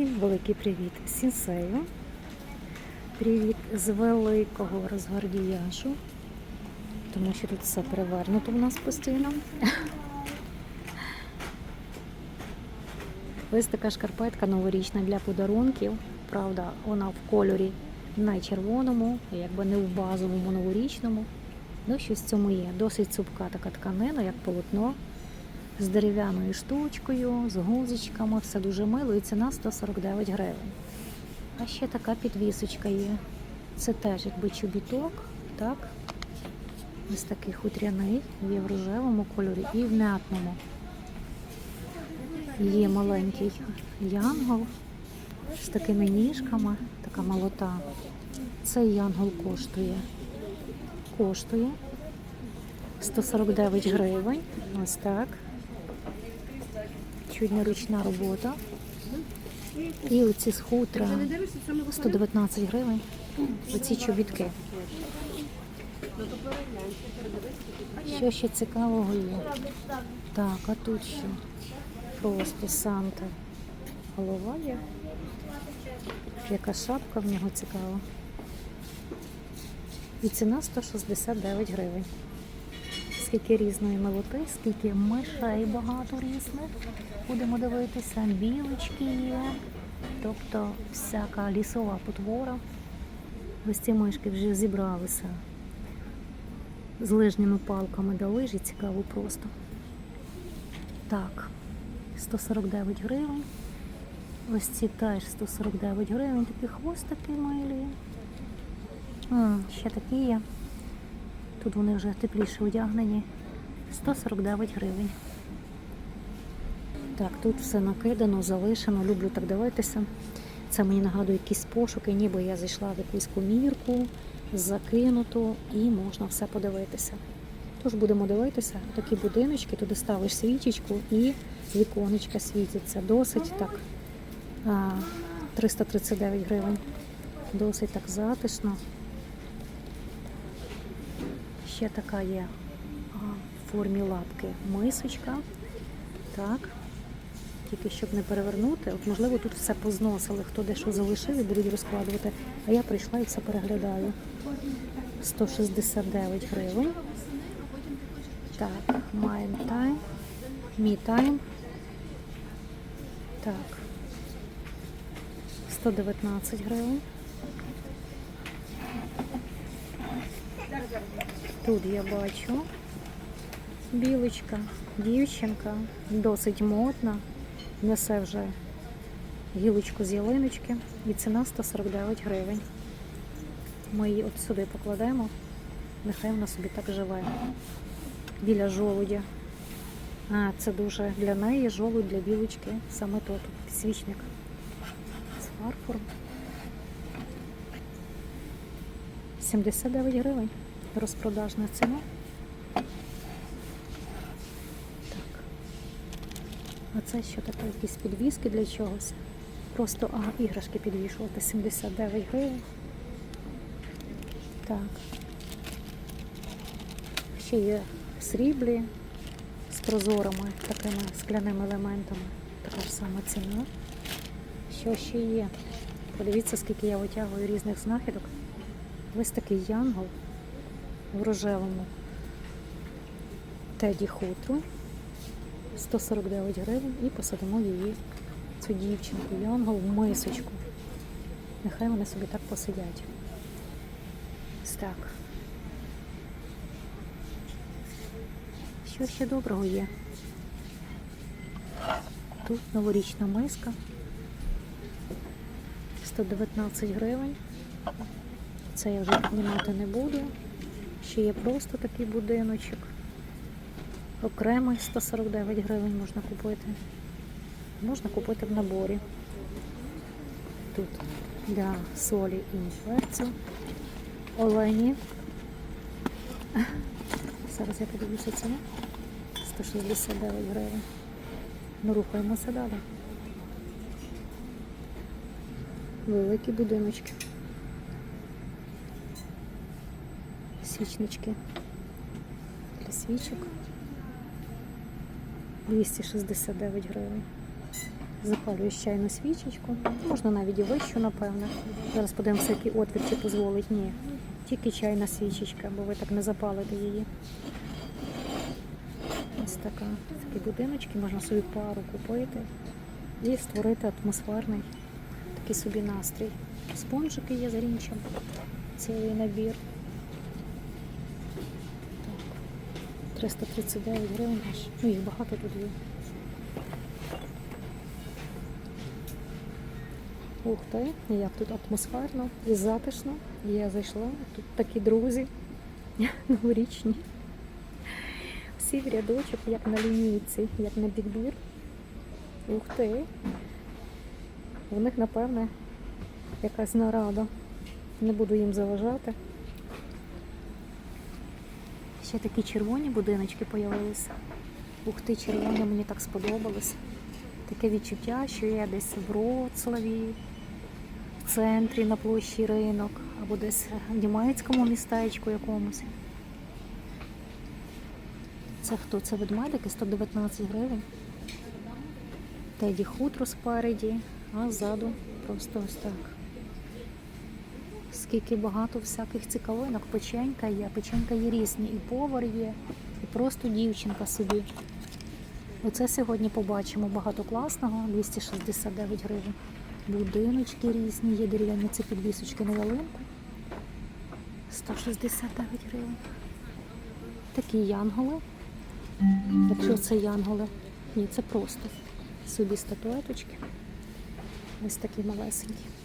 Всім великий привіт Сінсею. Привіт з великого розгардіяжу, тому що тут все перевернуто в нас постійно. Ось така шкарпетка новорічна для подарунків. Правда, вона в кольорі не червоному, якби не в базовому новорічному. Ну, щось в цьому є. Досить цупка така тканина, як полотно з дерев'яною штучкою, з гузичками, все дуже мило і ціна 149 гривень. А ще така підвісочка є. Це теж якби чобіток, так? Ось такий хутряний, є в рожевому кольорі і в м'ятному. Є маленький янгол з такими ніжками, така молота. Цей янгол коштує. Коштує 149 гривень. Ось так чудна ручна робота. І оці з хутра 119 гривень. Оці чобітки. Що ще цікавого є? Так, а тут що? Просто Санта. Голова є. Яка шапка в нього цікава. І ціна 169 гривень. Скільки різної милоти, скільки мишей багато різних. Будемо дивитися, білочки є, тобто всяка лісова потвора. Ось ці мишки вже зібралися з лижніми палками до лижі, цікаво просто. Так, 149 гривень. Ось ці теж 149 гривень, такі хвостики милі. Ще такі є. Тут вони вже тепліше одягнені. 149 гривень. Так, тут все накидано, залишено, люблю так дивитися. Це мені нагадує якісь пошуки, ніби я зайшла в якусь комірку, закинуту і можна все подивитися. Тож будемо дивитися, такі будиночки, туди ставиш свічечку і віконечка світяться. Досить так. 339 гривень. Досить так затишно. Ще така є в формі лапки мисочка. Так. Тільки щоб не перевернути. От, можливо, тут все позносили, хто де що залишив і будуть розкладувати. А я прийшла і все переглядаю. 169 гривень. Так, my time. Me time. Так. 119 гривень. Тут я бачу білочка, дівчинка, досить модна, несе вже гілочку з ялиночки і ціна 149 гривень. Ми її от сюди покладемо, нехай вона собі так живе. Біля жолудя. А, це дуже для неї жолудь для білочки, саме тут, підсвічник з фарфором. 79 гривень. Розпродажна ціна. Так. А це що таке? Якісь підвіски для чогось? Просто ага, іграшки підвішувати 79 гривень. Так. Ще є сріблі з прозорими такими скляними елементами. Така ж сама ціна. Що ще є? Подивіться, скільки я витягую різних знахідок. Ось такий янгол в рожевому теді хутру 149 гривень і посадимо її, цю дівчинку, янгол в мисочку. Нехай вони собі так посидять. Так. Що ще доброго є? Тут новорічна миска. 119 гривень. Це я вже піднімати не буду. Ще є просто такий будиночок. Окремий 149 гривень можна купити. Можна купити в наборі. Тут для солі і перцю. Олені. Зараз я подивлюся ціну. 169 гривень. Ну, рухаємося далі. Великі будиночки. Свічнички для свічок. 269 гривень. Запалюєш чайну свічечку. Можна навіть і вищу, напевно. Зараз подивимося, який отвір чи дозволить. Ні. Тільки чайна свічечка, бо ви так не запалите її. Ось така. Такі будиночки, можна собі пару купити і створити атмосферний такий собі настрій. Спонжики є з грінчем. Цілий набір. Так. 339 гривень аж. Ну, їх багато тут є. Ух ти, як тут атмосферно і затишно. Я зайшла, тут такі друзі новорічні. Всі в рядочок, як на лінійці, як на підбір. Ух ти. В них, напевне, якась нарада. Не буду їм заважати. Ще такі червоні будиночки появилися. Ух ти, червоні, мені так сподобалось. Таке відчуття, що я десь в Вроцлаві, в центрі на площі ринок, або десь в німецькому містечку якомусь. Це хто? Це ведмедики 119 гривень. Теді хутро спереді, а ззаду просто ось так. Скільки багато всяких цікавинок. Печенька є, печенька є різні. І повар є, і просто дівчинка собі. Оце сьогодні побачимо багато класного, 269 гривень. Будиночки різні, є дерев'яні ці підвісочки на ялинку. 169 гривень. Такі янголи. Якщо це янголи, ні, це просто собі статуеточки. Ось такі малесенькі.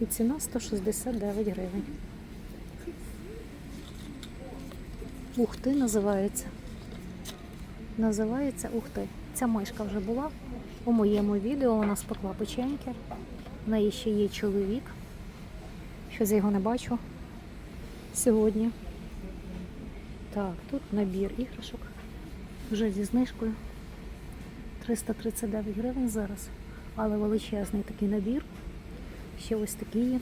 І ціна 169 гривень. Ух ти називається. Називається Ух ти. Ця мишка вже була у моєму відео. Вона спекла печеньки. В неї ще є чоловік. Щось я його не бачу сьогодні. Так, тут набір іграшок. Вже зі знижкою. 339 гривень зараз. Але величезний такий набір. Ще ось такі є.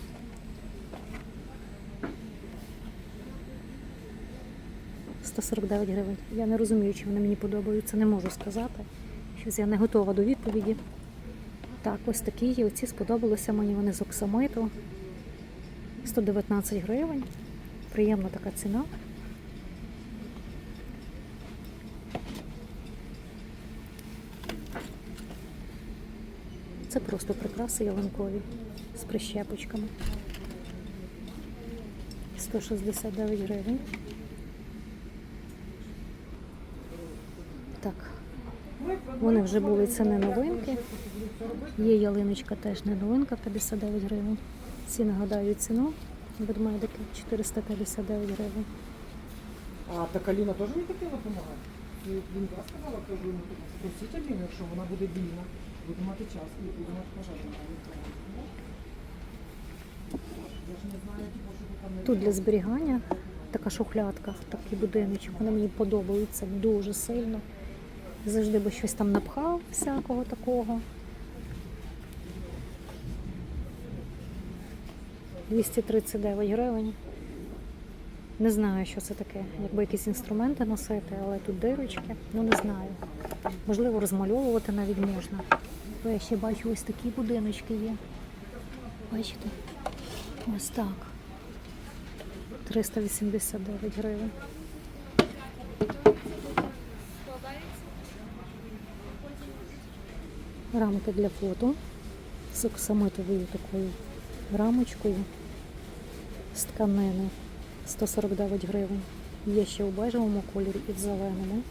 «149 гривень. Я не розумію, чи вони мені подобаються, не можу сказати. Щось я не готова до відповіді. Так, ось такі є. Оці сподобалися мені вони з оксамиту. 119 гривень. Приємна така ціна. Це просто прикраси ялинкові з прищепочками. 169 гривень. Так. Вони вже були, це не новинки. Є ялиночка теж не новинка, 59 гривень. Ці нагадаю ціну. Ведмедики 459 гривень. А так Аліна теж не хотіла допомагати? Лінка сказала, кажу, ну просіть Аліну, якщо вона буде вільна, буде мати час і буде мати не Тут для зберігання така шухлядка, такий будиночок. Вони мені подобаються дуже сильно. Завжди би щось там напхав всякого такого. 239 гривень. Не знаю, що це таке. Якби якісь інструменти носити, але тут дирочки, ну не знаю. Можливо, розмальовувати навіть можна. Я ще бачу, ось такі будиночки є. Бачите? Ось так. 389 гривень. Рамки для фото з оксамитовою такою рамочкою з тканини 149 гривень. Є ще у бежевому кольорі і в зеленому.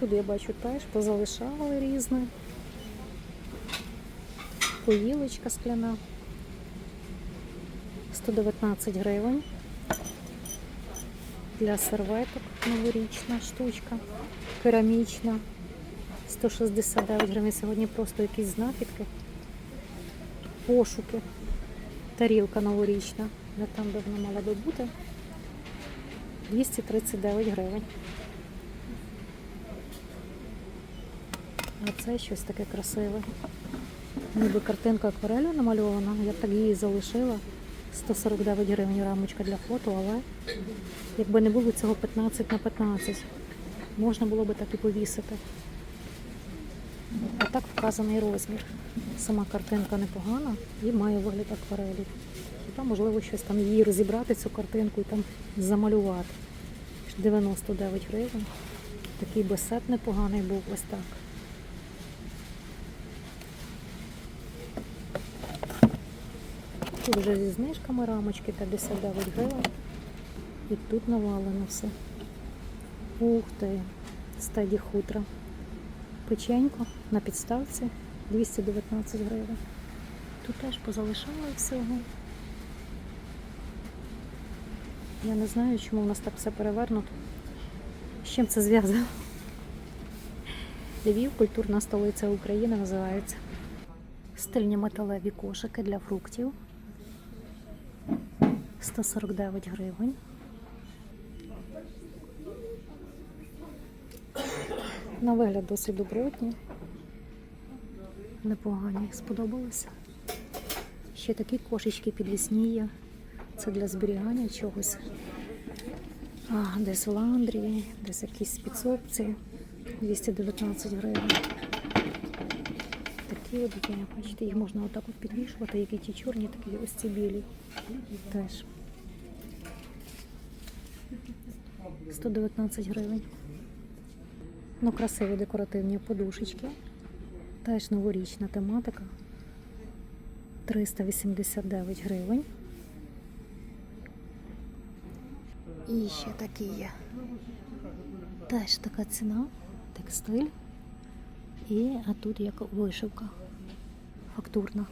Тут я бачу теж позалишали різне. Поїлочка скляна. 119 гривень. Для серветок новорічна штучка. Керамічна. 169 гривень. Сьогодні просто якісь знахідки. Пошуки. Тарілка новорічна. Не там, де вона мала би бути. 239 гривень. А це щось таке красиве. Ніби картинка акварелю намальована, я так її залишила. 149 гривень рамочка для фото, але якби не було цього 15 на 15, можна було би так і повісити. А так вказаний розмір. Сама картинка непогана і має вигляд акварелі. І можливо, щось там її розібрати, цю картинку і там замалювати. 99 гривень. Такий бесет непоганий був ось так. Тут вже зі знижками рамочки та 59 гривень. І тут навалено все. Ух ти, стеді хутра. Печенько на підставці 219 гривень. Тут теж позалишали всього. Я не знаю, чому в нас так все перевернуто. З чим це зв'язано? Львів, культурна столиця України називається. Стильні металеві кошики для фруктів. 149 гривень. На вигляд досить добротні. Непогані, сподобалося. Ще такі кошечки підвісні є. Це для зберігання чогось. А, десь в ландрі, десь якісь підсобці. 219 гривень. Такі от є, бачите, їх можна отак от підвішувати, які ті чорні, такі ось ці білі. Теж. 119 гривень. Ну, красиві декоративні подушечки. Теж новорічна тематика. 389 гривень. І ще такі є. Теж така ціна, текстиль. І а тут як вишивка фактурна.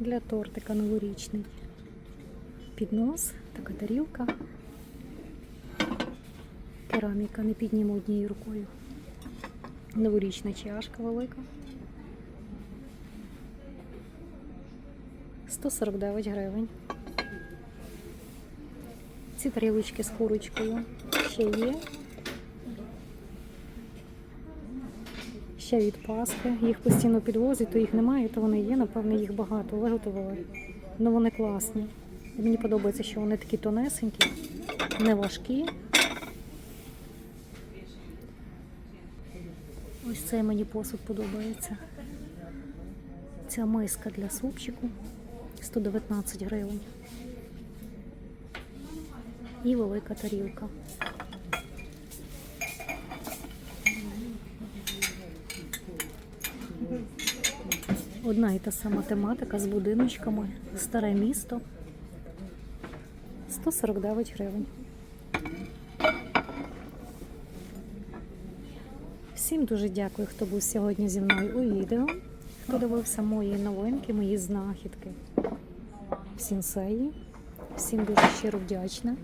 Для тортика новорічний. Піднос, така тарілка. Кераміка не підніму однією рукою. Новорічна чашка велика. 149 гривень. Ці тарілочки з курочкою ще є. Ще від Пасхи. Їх постійно підвозять, то їх немає, то вони є, напевно, їх багато виготовили. Ну вони класні. Мені подобається, що вони такі тонесенькі, не важкі. Ось цей мені посуд подобається. Ця миска для супчику 119 гривень. І велика тарілка. Одна і та сама тематика з будиночками. Старе місто. 149 гривень. Всім дуже дякую, хто був сьогодні зі мною у відео, хто дивився мої новинки, мої знахідки в сінсеї. Всім дуже щиро вдячна.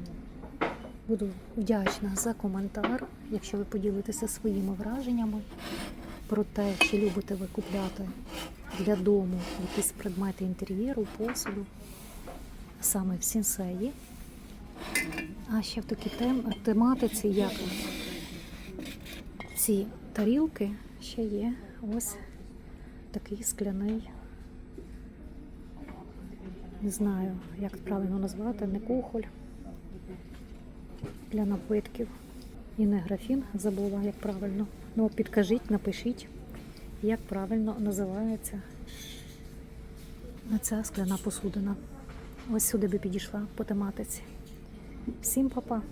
Буду вдячна за коментар, якщо ви поділитеся своїми враженнями про те, чи любите ви купляти для дому якісь предмети інтер'єру, посуду, саме в сінсеї. А ще в такій тем, тематиці, як ці тарілки, ще є ось такий скляний. Не знаю, як правильно назвати, не кухоль для напитків. І не графін, забула, як правильно. Ну, підкажіть, напишіть, як правильно називається ця скляна посудина. Ось сюди би підійшла по тематиці. Всім па-па!